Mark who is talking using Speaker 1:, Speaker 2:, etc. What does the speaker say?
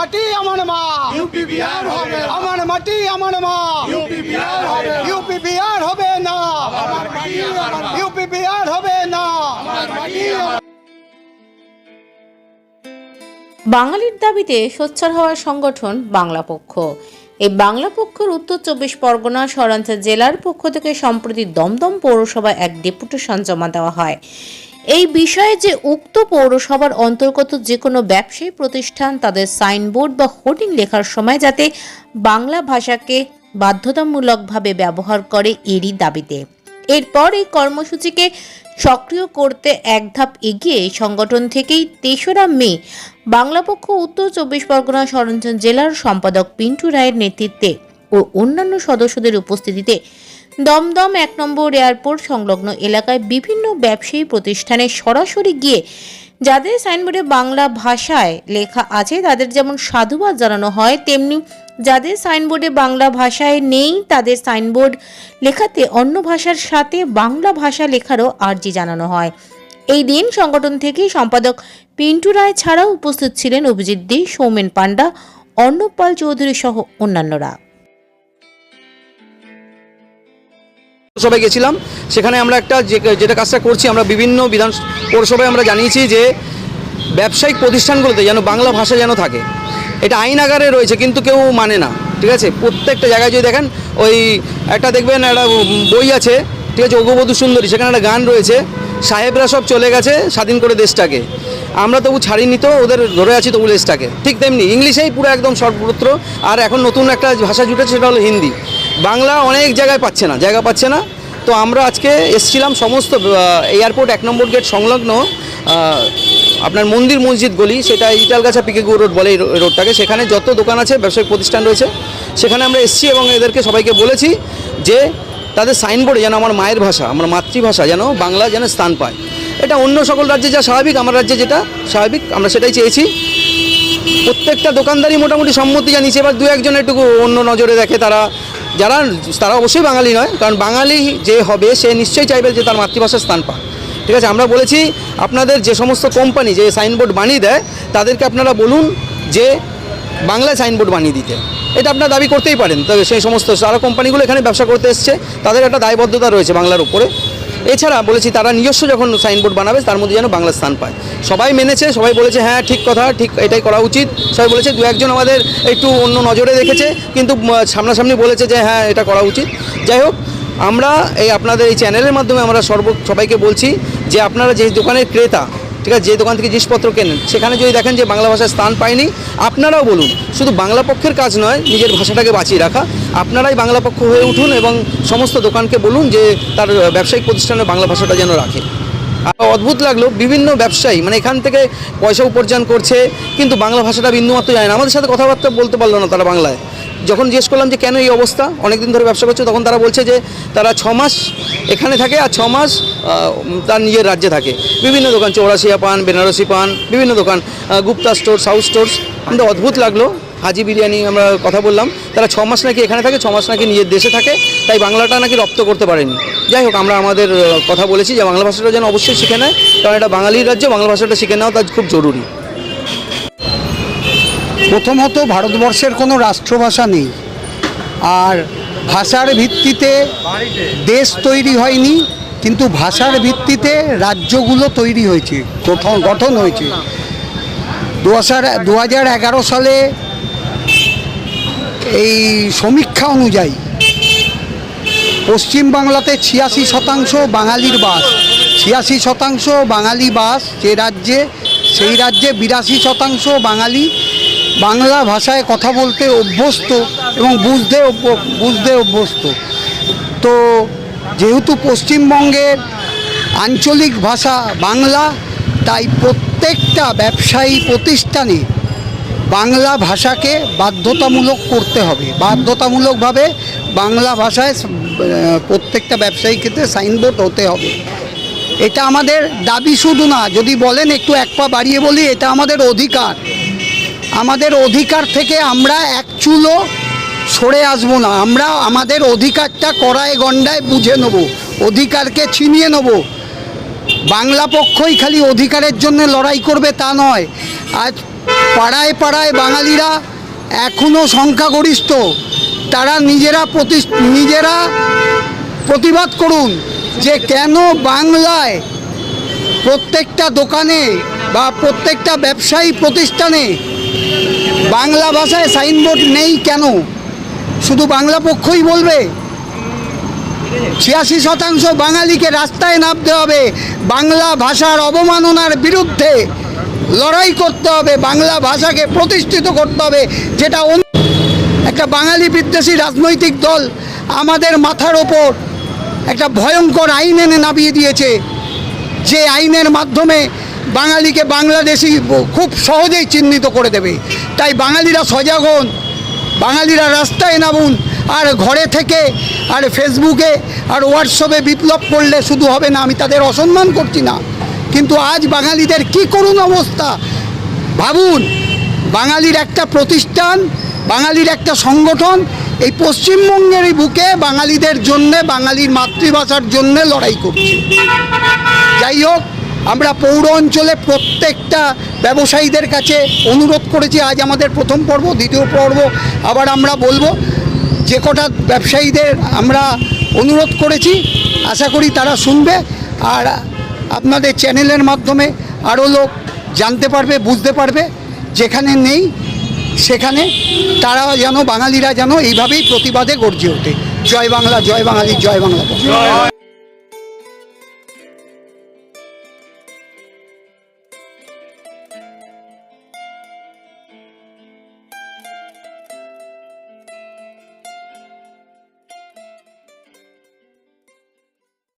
Speaker 1: মাটি আমার মা।
Speaker 2: ইউপি বিহার হবে না।
Speaker 1: আমার মাটি আমার মা।
Speaker 2: ইউপি বিহার হবে
Speaker 1: ইউপি বিহার হবে না।
Speaker 2: আমার মাটি আমার
Speaker 1: ইউপি বিহার হবে না।
Speaker 2: আমার মাটি
Speaker 3: বাঙালির দাবিতে সোচ্চার হওয়ার সংগঠন বাংলা পক্ষ। এই বাংলা পক্ষের উত্তর চব্বিশ পরগনা শহরাঞ্চল জেলার পক্ষ থেকে সম্প্রতি দমদম পৌরসভায় এক ডেপুটেশন জমা দেওয়া হয়। এই বিষয়ে যে উক্ত পৌরসভার অন্তর্গত যে কোনো ব্যবসায়ী প্রতিষ্ঠান, তাদের সাইনবোর্ড বা হোর্ডিং লেখার সময় যাতে বাংলা ভাষাকে বাধ্যতামূলকভাবে ব্যবহার করে এরই দাবিতে। এরপর এই কর্মসূচিকে সক্রিয় করতে এক ধাপ এগিয়ে সংগঠন থেকেই তেসরা মে বাংলা পক্ষ, উত্তর চব্বিশ পরগনা সরঞ্জন জেলার সম্পাদক পিন্টু রায়ের নেতৃত্বে ও অন্যান্য সদস্যদের উপস্থিতিতে দমদম এক নম্বর এয়ারপোর্ট সংলগ্ন এলাকায় বিভিন্ন ব্যবসায়ী প্রতিষ্ঠানে সরাসরি গিয়ে যাদের সাইনবোর্ডে বাংলা ভাষায় লেখা আছে, তাদের যেমন সাধুবাদ জানানো হয়, তেমনি যাদের সাইনবোর্ডে বাংলা ভাষায় নেই, তাদের সাইনবোর্ড লেখাতে অন্য ভাষার সাথে বাংলা ভাষা লেখারও আর্জি জানানো হয়। এই দিন সংগঠন থেকে সম্পাদক পিন্টু রায় ছাড়াও উপস্থিত ছিলেন অভিজিৎ দে, সৌমেন পান্ডা, অর্ণব পাল চৌধুরী সহ অন্যান্যরা।
Speaker 4: পৌরসভায় গেছিলাম। সেখানে আমরা একটা যেটা কাজটা করছি, আমরা বিভিন্ন বিধান পৌরসভায় আমরা জানিয়েছি যে, ব্যবসায়িক প্রতিষ্ঠানগুলোতে যেন বাংলা ভাষা যেন থাকে। এটা আইন আকারে রয়েছে, কিন্তু কেউ মানে না, ঠিক আছে? প্রত্যেকটা জায়গায় যদি দেখেন, ওই একটা দেখবেন একটা বই আছে, ঠিক আছে? অগবধূ সুন্দরী, সেখানে একটা গান রয়েছে, সাহেবরা সব চলে গেছে স্বাধীন করে দেশটাকে। আমরা তবু ছাড়িনি তো, ওদের ধরে আছি তবু দেশটাকে ঠিক তেমনি ইংলিশেই পুরো একদম সর্বত্র আর এখন নতুন একটা ভাষা জুটেছে সেটা হলো হিন্দি। বাংলা অনেক জায়গায় পাচ্ছে না, জায়গা পাচ্ছে না। তো আমরা আজকে এসছিলাম সমস্ত এয়ারপোর্ট এক নম্বর গেট সংলগ্ন আপনার মন্দির মসজিদ গলি, সেটা ইটালগাছা পিকেগু রোড বলে এই রোডটাকে। সেখানে যত দোকান আছে, ব্যবসায়িক প্রতিষ্ঠান রয়েছে, সেখানে আমরা এসছি এবং এদেরকে সবাইকে বলেছি যে, তাদের সাইনবোর্ডে যেন আমার মায়ের ভাষা, আমার মাতৃভাষা যেন বাংলা যেন স্থান পায়। এটা অন্য সকল রাজ্যে যা স্বাভাবিক, আমার রাজ্যে যেটা স্বাভাবিক, আমরা সেটাই চেয়েছি। প্রত্যেকটা দোকানদারই মোটামুটি সম্মতি জানিয়েছে। এবার দু একজন একটু অন্য নজরে দেখে তারা, যারা, তারা অবশ্যই বাঙালি নয়, কারণ বাঙালি যে হবে, সে নিশ্চয়ই চাইবে যে তার মাতৃভাষার স্থান পাক। ঠিক আছে, আমরা বলেছি আপনাদের যে সমস্ত কোম্পানি, যে সাইনবোর্ড বানিয়ে দেয়, তাদেরকে আপনারা বলুন যে বাংলায় সাইনবোর্ড বানিয়ে দিতে। এটা আপনারা দাবি করতেই পারেন। তবে সেই সমস্ত সারা কোম্পানিগুলো এখানে ব্যবসা করতে এসছে, তাদের একটা দায়বদ্ধতা রয়েছে বাংলার উপরে। এছাড়া বলেছি তারা নিজস্ব যখন সাইনবোর্ড বানাবে, তার মধ্যে যেন বাংলা স্থান পায়। সবাই মেনেছে, সবাই বলেছে হ্যাঁ ঠিক কথা, ঠিক এটাই করা উচিত। সবাই বলেছে, দু একজন আমাদের একটু অন্য নজরে দেখেছে কিন্তু সামনাসামনি বলেছে যে হ্যাঁ এটা করা উচিত। যাই হোক, আমরা এই আপনাদের এই চ্যানেলের মাধ্যমে আমরা সর্ব, সবাইকে বলছি যে, আপনারা যে দোকানের ক্রেতা ঠিক যে দোকান থেকে জিনিসপত্র কেনেন, সেখানে যদি দেখেন যে বাংলা ভাষায় স্থান পায়নি, আপনারাও বলুন, শুধু বাংলা পক্ষের কাজ নয়, নিজের ভাষাটাকে বাঁচিয়ে রাখা, আপনারাই বাংলা পক্ষ হয়ে উঠুন এবং সমস্ত দোকানকে বলুন যে তার ব্যবসায়িক প্রতিষ্ঠানে বাংলা ভাষাটা যেন রাখে। অদ্ভুত লাগল, বিভিন্ন ব্যবসায়ী মানে এখান থেকে পয়সা উপার্জন করছে, কিন্তু বাংলা ভাষাটা বিন্দুমাত্র যায় না। আমাদের সাথে কথাবার্তা বলতে পারল না তারা বাংলায়। যখন জিজ্ঞেস করলাম যে কেন এই অবস্থা, অনেকদিন ধরে ব্যবসা করছে, তখন তারা বলছে যে তারা ছ মাস এখানে থাকে আর ছ মাস তার নিজের রাজ্যে থাকে। বিভিন্ন দোকান, চৌরাশিয়া পান, বেনারসি পান, বিভিন্ন দোকান গুপ্তা স্টোর, সাউথ স্টোর্স। আমাদের অদ্ভুত লাগল, হাজি বিরিয়ানি আমরা কথা বললাম। তারা ছ মাস নাকি এখানে থাকে, ছ মাস নাকি নিজের দেশে থাকে, তাই বাংলাটা নাকি রপ্ত করতে পারেনি। যাই হোক, আমরা আমাদের কথা বলেছি যে বাংলা ভাষাটা যেন অবশ্যই শিখে নেয়, কারণ এটা বাঙালির রাজ্য, বাংলা ভাষাটা শিখে নেওয়া তার খুব জরুরি।
Speaker 5: প্রথমত ভারতবর্ষের কোনো রাষ্ট্রভাষা নেই। আর ভাষার ভিত্তিতে দেশ তৈরি হয়নি, কিন্তু ভাষার ভিত্তিতে রাজ্যগুলো তৈরি হয়েছে, গঠন গঠন হয়েছে। দু হাজার দু হাজার এগারো সালে এই সমীক্ষা অনুযায়ী পশ্চিমবাংলাতে ছিয়াশি শতাংশ বাঙালির বাস, ছিয়াশি শতাংশ বাঙালি বাস, যে রাজ্যে, সেই রাজ্যে বিরাশি শতাংশ বাঙালি বাংলা ভাষায় কথা বলতে অভ্যস্ত এবং বুঝতে বুঝতে অভ্যস্ত। তো যেহেতু পশ্চিমবঙ্গের আঞ্চলিক ভাষা বাংলা, তাই প্রত্যেকটা ব্যবসায়ী প্রতিষ্ঠানে বাংলা ভাষাকে বাধ্যতামূলক করতে হবে। বাধ্যতামূলকভাবে বাংলা ভাষায় প্রত্যেকটা ব্যবসায়ী ক্ষেত্রে সাইনবোর্ড হতে হবে। এটা আমাদের দাবি শুধু না, যদি বলেন একটু এক পা বাড়িয়ে বলি, এটা আমাদের অধিকার। আমাদের অধিকার থেকে আমরা এক চুলো সরে আসব না। আমরা আমাদের অধিকারটা কড়ায় গণ্ডায় বুঝে নেব, অধিকারকে ছিনিয়ে নেব। বাংলা পক্ষই খালি অধিকারের জন্য লড়াই করবে তা নয়। আজ পাড়ায় পাড়ায় বাঙালিরা এখনও সংখ্যাগরিষ্ঠ। তারা নিজেরা প্রতি নিজেরা প্রতিবাদ করুন যে কেন বাংলায় প্রত্যেকটা দোকানে বা প্রত্যেকটা ব্যবসায়ী প্রতিষ্ঠানে বাংলা ভাষায় সাইনবোর্ড নেই কেন? শুধু বাংলা পক্ষই বলবে? ছিয়াশি শতাংশ বাঙালিকে রাস্তায় নামতে হবে। বাংলা ভাষার অবমাননার বিরুদ্ধে লড়াই করতে হবে। বাংলা ভাষাকে প্রতিষ্ঠিত করতে হবে, যেটা একটা বাঙালি বিদ্বেষী রাজনৈতিক দল আমাদের মাথার ওপর একটা ভয়ঙ্কর আইন এনে নামিয়ে দিয়েছে। যে আইনের মাধ্যমে বাঙালিকে বাংলাদেশি খুব সহজেই চিহ্নিত করে দেবে। তাই বাঙালিরা সজাগ হন, বাঙালিরা রাস্তায় নামুন, আর ঘরে থেকে, আর ফেসবুকে আর হোয়াটসঅ্যাপে বিপ্লব করলে শুধু হবে না, আমি তাদের অসম্মান করছি না। কিন্তু আজ বাঙালিদের কি করুন অবস্থা? ভাবুন, বাঙালির একটা প্রতিষ্ঠান, বাঙালির একটা সংগঠন, এই পশ্চিমবঙ্গের বুকে বাঙালিদের জন্যে, বাঙালির মাতৃভাষার জন্যে লড়াই করছে। যাই হোক আমরা পৌর অঞ্চলে প্রত্যেকটা ব্যবসায়ীদের কাছে অনুরোধ করেছি, আজ আমাদের প্রথম পর্ব, দ্বিতীয় পর্ব, আবার আমরা বলব যে কটা ব্যবসায়ীদের আমরা অনুরোধ করেছি, আশা করি তারা শুনবে, আর আপনাদের চ্যানেলের মাধ্যমে আরও লোক জানতে পারবে, বুঝতে পারবে, যেখানে নেই সেখানে তারা যেন, বাঙালিরা যেন এইভাবেই প্রতিবাদে গর্জে ওঠে। জয় বাংলা, জয় বাঙালি, জয় বাংলা।